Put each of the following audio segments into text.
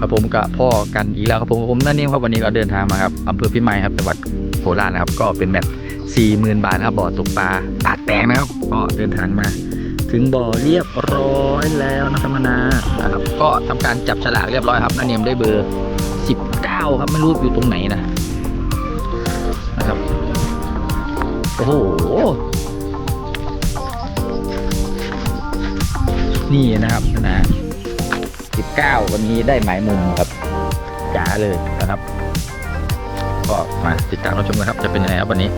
ครับผมกับพ่อกันอีกแล้วครับผมผมนั่นเองครับวันนี้เราเดินทางมาครับอำเภอพิมายครับจังหวัดโคราชนะครับ ก็เป็นแมตช์สี่หมื่นบาทครับบ่อตกปลาตาดแตงนะครับก็เดินทางมา ถึงบ่อเรียบร้อยแล้วนะครับมานานะครับ ก็ทำการจับฉลากเรียบร้อยครับนั่นเนียมได้เบอร์19ครับไม่รู้อยู่ตรงไหนนะนะครับโอ้โหนี่นะครับนะ 19 วันนี้ได้หมายมุมครับจ๋าเลยนะครับ ก็มาติดตามรับชมนะครับ จะเป็นยังไงครับวันนี้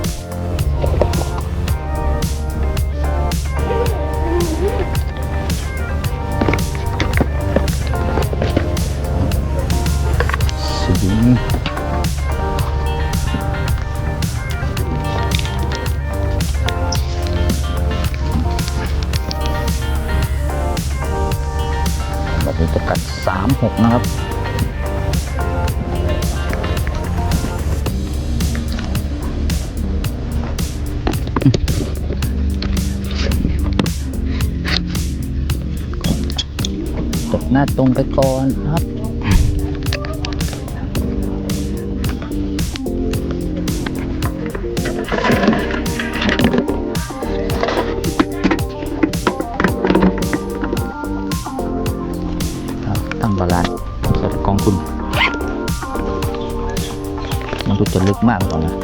ตรงไปก่อนครับตั้งบาลานซ์ใส่กองทุนมันดูจะลึกมากก่อนนะ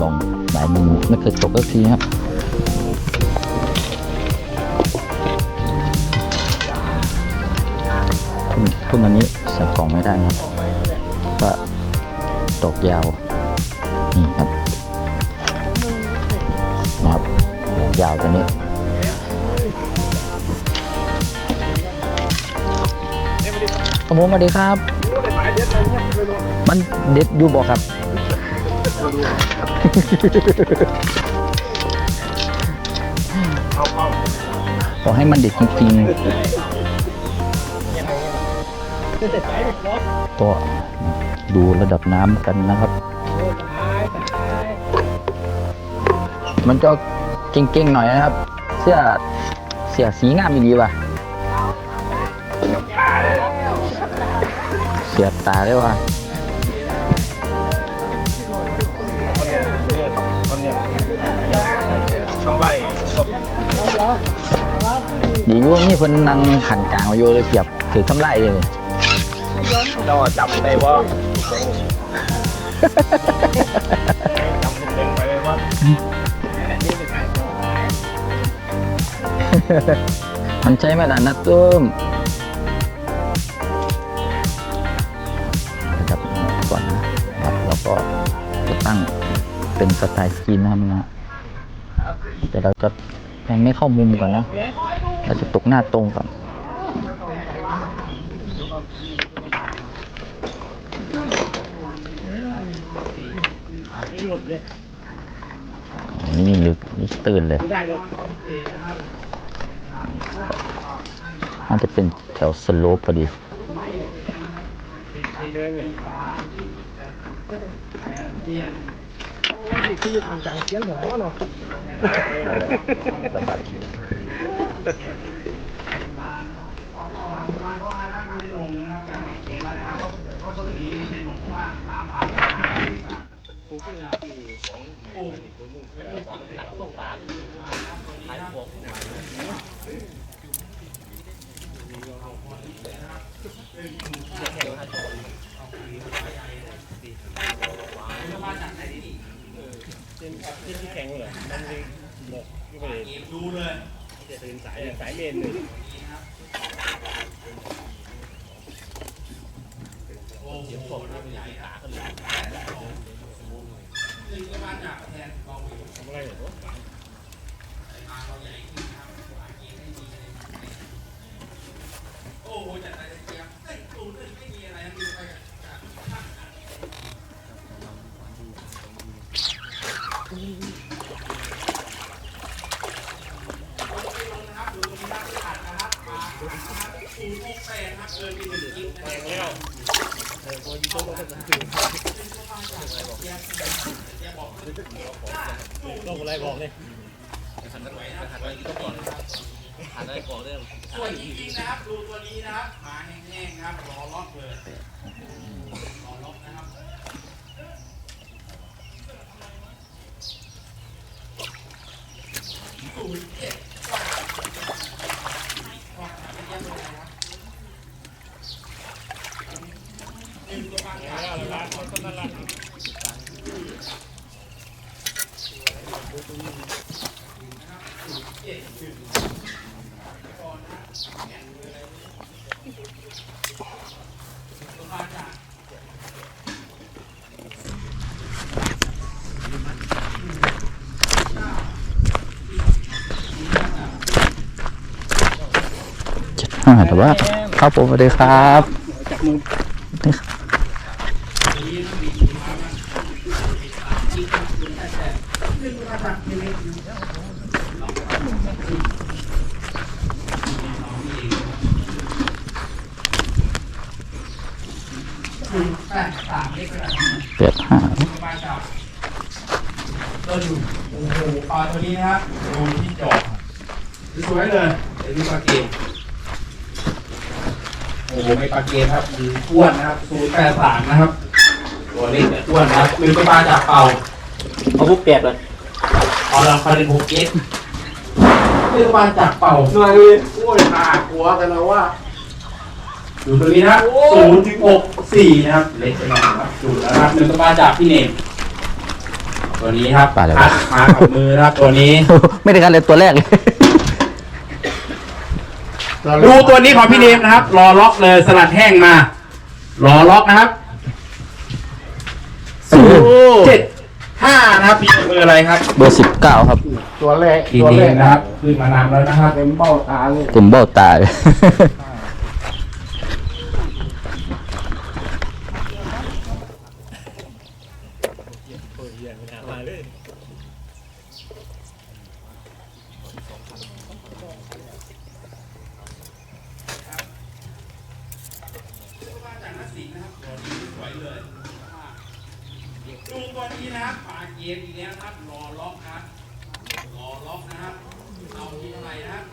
ลองหลายมุมไม่เคยตกสักทีครับ ไม่ได้ครับ ก็ตกยาวนี่ครับนะครับยาวตัวนี้ครับผมสวัสดีครับ มันเด็ดอยู่บอกครับ ขอให้มันเด็ดจริงๆ ก็ดูระดับน้ำกันนะครับ มันจะเก่งๆหน่อยนะครับ เสื้อเสียสีงามดีว่ะ เสียตาได้ว่ะดีอยู่นี่เพิ่นนั่งขันกลางมาอยู่เลยเสียบถือทำไรเลย เราจับได้ว่าจับเป็นไปเลยว่ามันใช้ไม่ได้นะตุ้มนะครับก่อนนะครับแล้วก็จะตั้งเป็นสไตล์จีนนะครับนะแต่เราจะยังไม่เข้ามุมก่อนนะ เราจะตกหน้าตรงก่อน นี่ลึกนี่ตื่นเลยได้เลยน่าจะเป็นแถวสโลปพอดีคือทางจังเสียงหัวเนาะที่แข็งเลย ดูเลยจะตื่นสายสายเมนเลย ต้องอะไรบอกเลย ส่วนจริงๆนะครับ ดูตัวนี้นะครับมาแห้งๆนะครับรอล็อกเลยรอล็อกนะครับศูนย์เจ็ดกว่าว่าไม่เยี่ยมเลยนะครับหนึ่งตัวบางอย่าง อ่า แต่ว่าครับผมสวัสดีครับนี่ครับแปดสามเล็กขนาดเปียดห้าบ้านเก่าเราอยู่โอ้โหปลาตัวนี้นะครับดูที่จอบสวยเลยเดี๋ยวดูปลาเกม โอ้โหไม่ปลาเกมครับมีอ้วนนะครับศูนย์แปดสามนะครับตัวเล็กแต่อ้วนนะครับหนึ่งตัวปลาจากเป่าเอาพวกเปียกเลยเอาละคารินหกเจ็ดหนึ่งตัวปลาจากเป่าหน่วยเลยโอ้ยหากลัวกันแล้วว่าดูตัวนี้นะครับศูนย์ถึงหกสี่นะครับ เล็กไปหน่อยครับดูแล้วนะครับหนึ่งตัวปลาจากพี่เนมตัวนี้ครับปลาอะไรอัวะดมากับมือนะครับตัวนี้ ไม่ได้กันเลยตัวแรกเลย ดูตัวนี้ของพี่เนมนะครับรอล็อกเลยสลัดแห้งมารอล็อกนะครับศูนย์เจ็ดห้านะครับพี่เบอร์อะไรครับเบอร์สิบเก้าครับ ตัวแรกพี่ตัวเนแรมกนะครับขึ้นมานำแล้วนะครับเต็มเบ้าตาเลยเต็มเบ้าตาเลย ดูตัวนี้นะครับปาเกมอีกแล้วครับรอล็อกครับรอล็อกนะครับ เอาที่เท่าไหร่นะครับ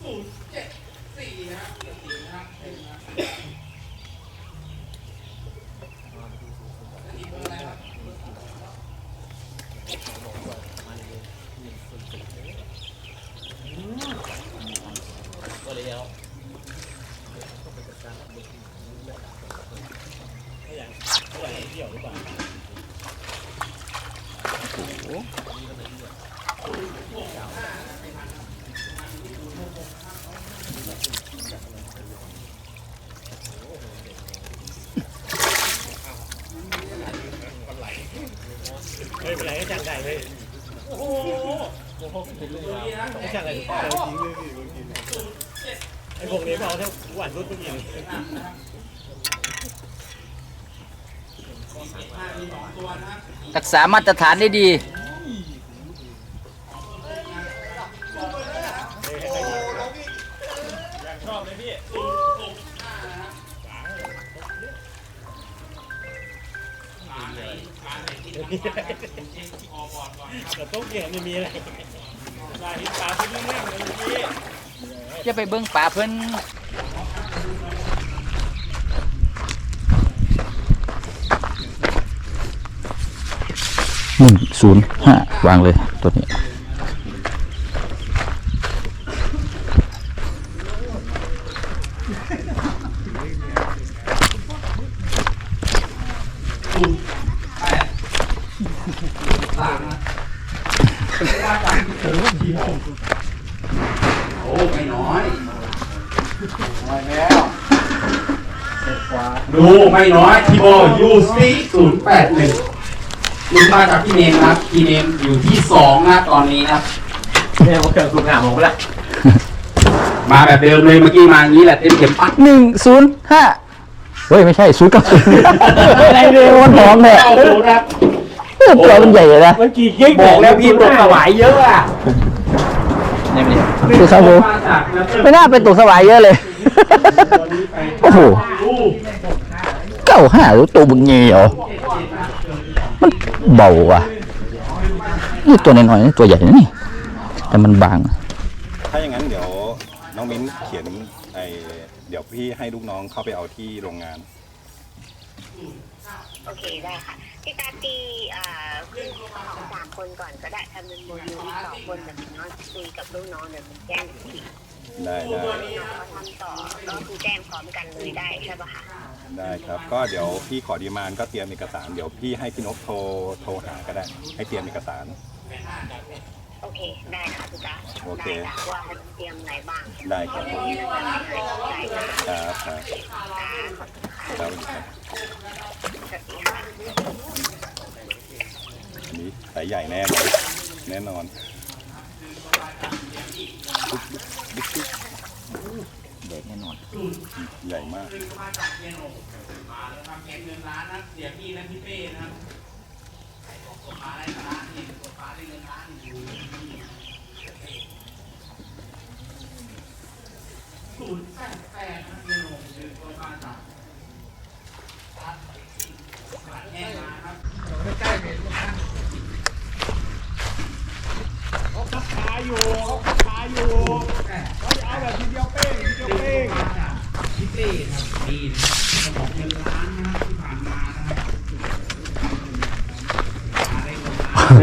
ศูนย์เจ็ดสี่นะครับเจ็ดสี่นะครับเต็มนะครับอันนี้เบอร์อะไรครับ เฮ้ยเป็นไรก็จังได้เลยโอ้โหไม่จังอะไรจริงเลยไอ้พวกนี้เอาเท่าหวานรุดเมื่อกี้ รักษามาตรฐานได้ดีชอบเลยพี่แต่ต้องเกี่ยงไม่มีอะไรลายหินปลาเป็นเรื่องเลยพี่ จะไปเบิ้งป่าเพิ่น หนึ่งศูนย์ห้าวางเลยตัวนี้โอ้ไม่น้อยแล้วเสร็จกว่าดูไม่น้อยทีโบยูซีศูนย์แปดหนึ่ง ลุงมาจากพี่เนมนะครับพี่เนมอยู่ที่สองนะตอนนี้นะครับเนี่ยผมเกิดกลุ่มงานผมไปละมาแบบเดิมเลยเมื่อกี้มาอย่างนี้แหละเต็มเข็มปัดหนึ่งศูนย์ห้าเฮ้ย ไม่ใช่ศูนย์เก้าศูนย์อะไรเนี่ยมันหอมเลยเข้าศูนย์ครับตัวมันใหญ่เลยนะมันกี่กิ๊กบอกแล้วพี่ตกสวายเยอะอะคือครับผมมาจากนะเไม่น่าเป็นตัวสวายเยอะเลยโอ้โหดูเก้าห้าตัวบึงเงี้ยว มันเบาอะนี่ตัวน้อยๆนี่ตัวใหญ่นะนี่ แต่มันบาง ถ้าอย่างนั้นเดี๋ยวน้องมิ้นเขียนไอเดี๋ยวพี่ให้ลูกน้องเข้าไปเอาที่โรงงาน โอเคได้ค่ะพี่ตาตีอ่าขึ้นของสามคนก่อนก็ได้ทำเป็นโมดูลที่สองคนแบบน้องคุยกับลูกน้องเดี๋ยวมันแจ้งอีกที ได้ได้น้องเขาทำต่อก็คือแจ้งพร้อมกันเลยได้ใช่ปะคะได้ครับ ก็เดี๋ยวพี่ขอดีมานก็เตรียมเอกสารเดี๋ยวพี่ให้พี่นกโทรโทรหาก็ได้ ให้เตรียมเอกสาร โอเค ได้ค่ะพี่ตาโอเค ได้ค่ะว่ามันเตรียมอะไรบ้างได้ครับได้ค่ะครับครับได้ค่ะครับครับสวัสดีค่ะนี่สายใหญ่แน่เลยแน่นอน เด็กแน่นอน ใหญ่มากซึ่งมาจากเยนโ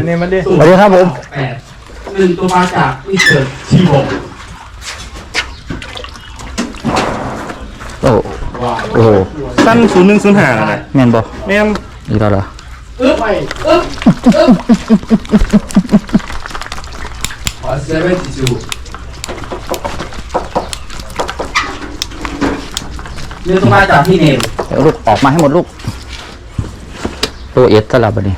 งินล้านนี่มันดิสวัสดีครับผม แปดหนึ่งตัวมาจากวิเศษชีวงโอ้โอ้โหสั้นศูนย์หนึ่งศูนย์ห้าเลยแม่นบ่แม่นนี่เราเหรออึ๊บอึ๊บอึ๊บขอเซเว่นจิจูเรื่องตัวมาจากพี่เนม เดี๋ยวลูกออกมาให้หมดลูกตัวเอสสลับอันนี้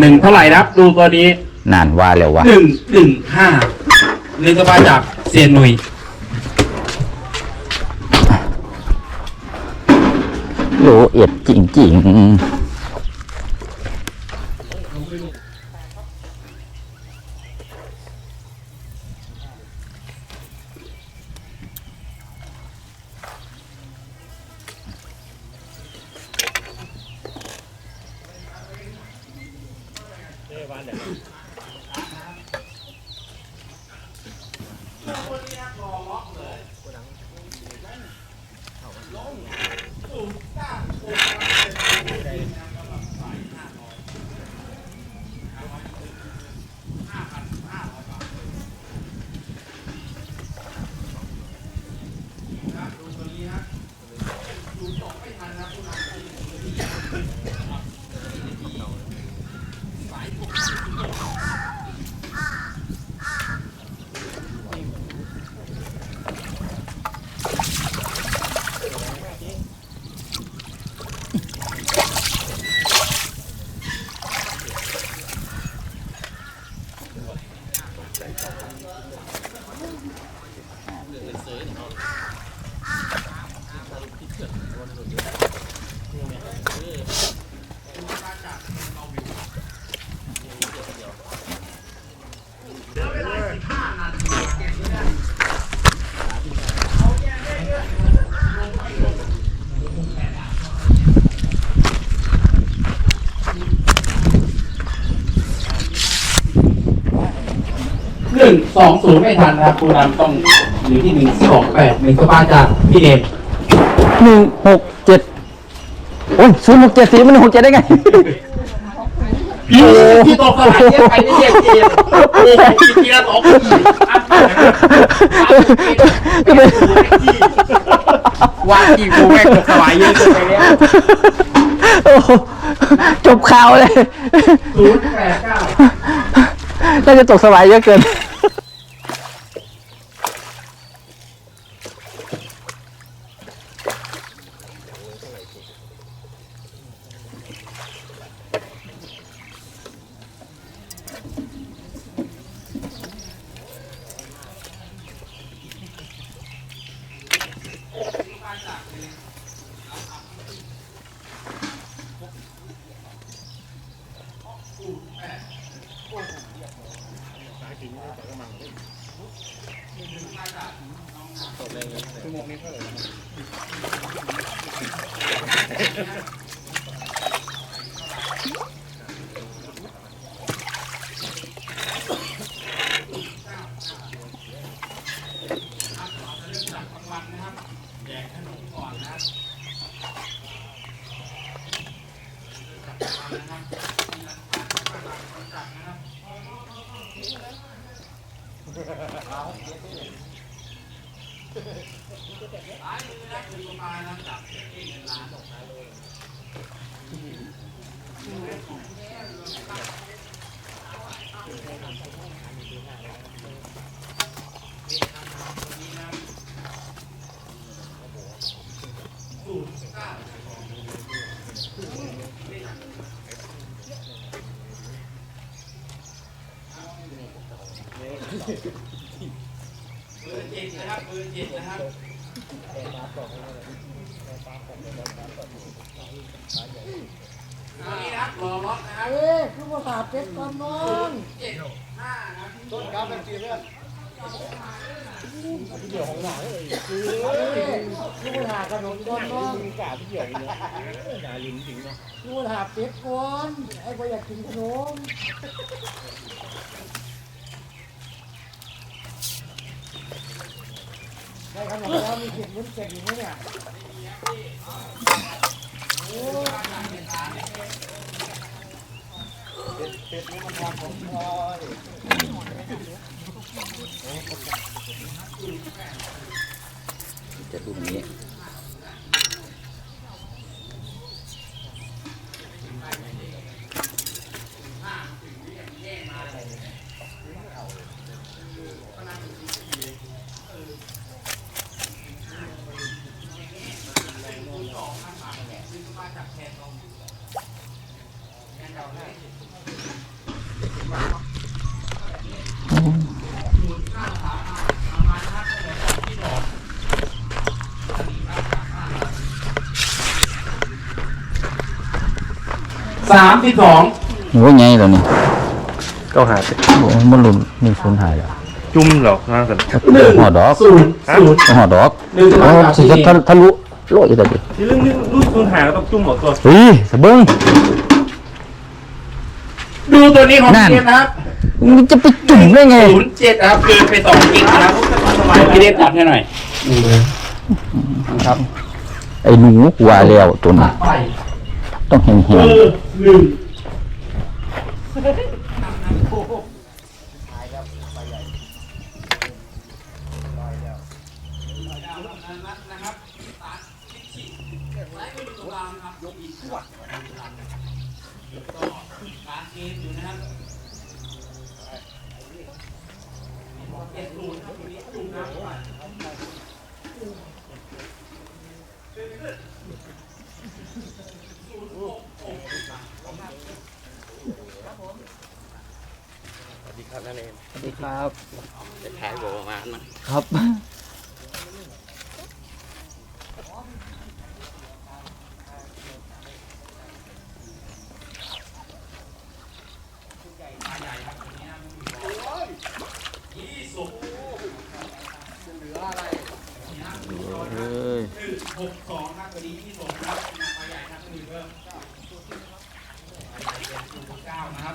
หนึ่งเท่าไหร่ครับดูตัวนี้นานว่าแล้ววะหนึ่งหนึ่งห้าเรื่องตัวมาจากเซียนหนุยโลเอ็ดจริงจริงๆ Monday. หนึ่งสองศูนย์ไม่ทันนะครับคุณนำต้องอยู่ที่หนึ่งสองแปดหนึ่งตัวมาจากพี่เนมหนึ่งหกเจ็ดโอ้ยศูนย์หกเจ็ดสีมันหกเจ็ดได้ไงพี่พี่ตกสลายเนี่ยใครได้เรียกพี่โอ้โหพี่ละสองก็เป็นว่าที่กูแม่งตกสลายเยอะเกินไปแล้วโอ้โหจบข่าวเลยศูนย์แปดเก้าน่าจะตกสบายเยอะเกิน เบอจ็ดนะครับเบอจ็ดนะครับตอนนี้นะครับรอล็อกนะครับเอ้ยคือภาษาเป็ดก่อนนอนเจ็ดห้านะครับต้นกราฟเป็นปีเพื่อนเดี๋ยวของหนาเลยเอ้ยคือภาษาขนมก่อนนอนลิงกาพี่เหี่ยวเลยหนาลิ้นจริงเนาะคือภาษาเป็ดก่อนไอ้บ่อยากกินขนม ได้ขนมแล้วมีเก็บเงินเก็บอยู่ไหมเนี่ยโอ้ยเป็ดนี่มันทำของพลอยจะดูนี้ สามสิบสองโอ้ยไงตัวนี้ก็หาโอ้ยมันหลุนนี่สูญหายแล้วจุ่มหรอกนะสันหอดอกศูนย์ศูนย์หอดอกหนึ่งจะโอ้มาจากสิที่จะทะทะลุโลดอีกแต่ดิที่เรื่องนี้รุ่นคุณหาแล้วต้องจุ่มหมดตัวเฮ้ยสะเบิ้งดู ตัวนี้ของนั่นเกมนะครับมันจะไปจุ่มได้ไงศูนย์เจ็ดนะครับเกินไปสองกิกนะครับพี่เดฟตัดให้หน่อยครับ ไอ้หนูกว่าแล้วตัวนี้ไปต้องแห้งเบอร์หนึ่งนะครับตัดชิ้นฉีกไล่ไปดูตัวกลางนะครับยกอีกขวดก็การเกมอยู่นะครับเจ็ดศูนย์ครับตัวนี้จุ่มน้ำเข้าไป สวัสดีครับ นั่นเองสวัสดีครับจะถ่ายบอกมานะครับ ยี่สิบ เอ้ย หนึ่งหกสองครับวันนี้ที่ส่งครับนาคาใหญ่ครับมีเพิ่มเก้านะครับ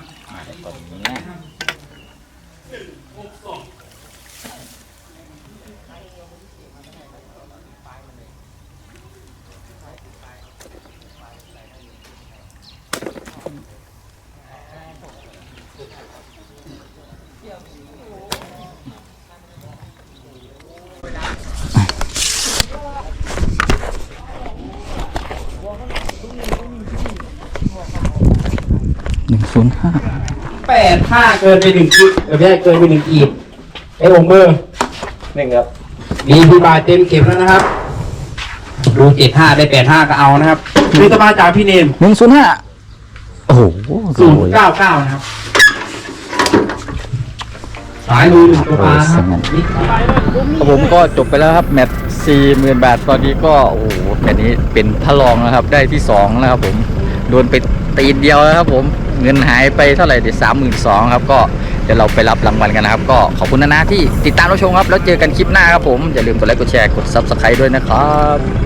ตอนนี้ หนึ่งหกสอง หนึ่งศูนย์ห้า แปดห้าเกินไปหนึ่งกีเออไม่ใช่เกินไปหนึ่งกีบไอ้ผมเบอร์หนึ่งครับ มีพี่บาเต็มเก็บแล้วนะครับ ดูเจ็ดห้าได้แปดห้าก็เอานะครับคือจะมาจากพี่เนมหนึ่งศูนย์ห้าโอ้โหศูนย์เก้าเก้านะครับ สายมือหนึ่งตัวปลาครับนี่ครับผมก็จบไปแล้วครับ แมตช์สี่หมื่นบาทตอนนี้ก็โอ้โหแมตช์นี้เป็นพระรองนะครับ ได้ที่สองนะครับผม โดนไปตีนเดียวแล้วครับผม เงินหายไปเท่าไหร่เดี๋ยวสามหมื่นสองครับก็เดี๋ยวเราไปรับรางวัลกันนะครับ ก็ขอบคุณนะนะที่ติดตามรับชมครับ แล้วเจอกันคลิปหน้าครับผม อย่าลืมกดไลค์กดแชร์กดซับสไครต์ด้วยนะครับ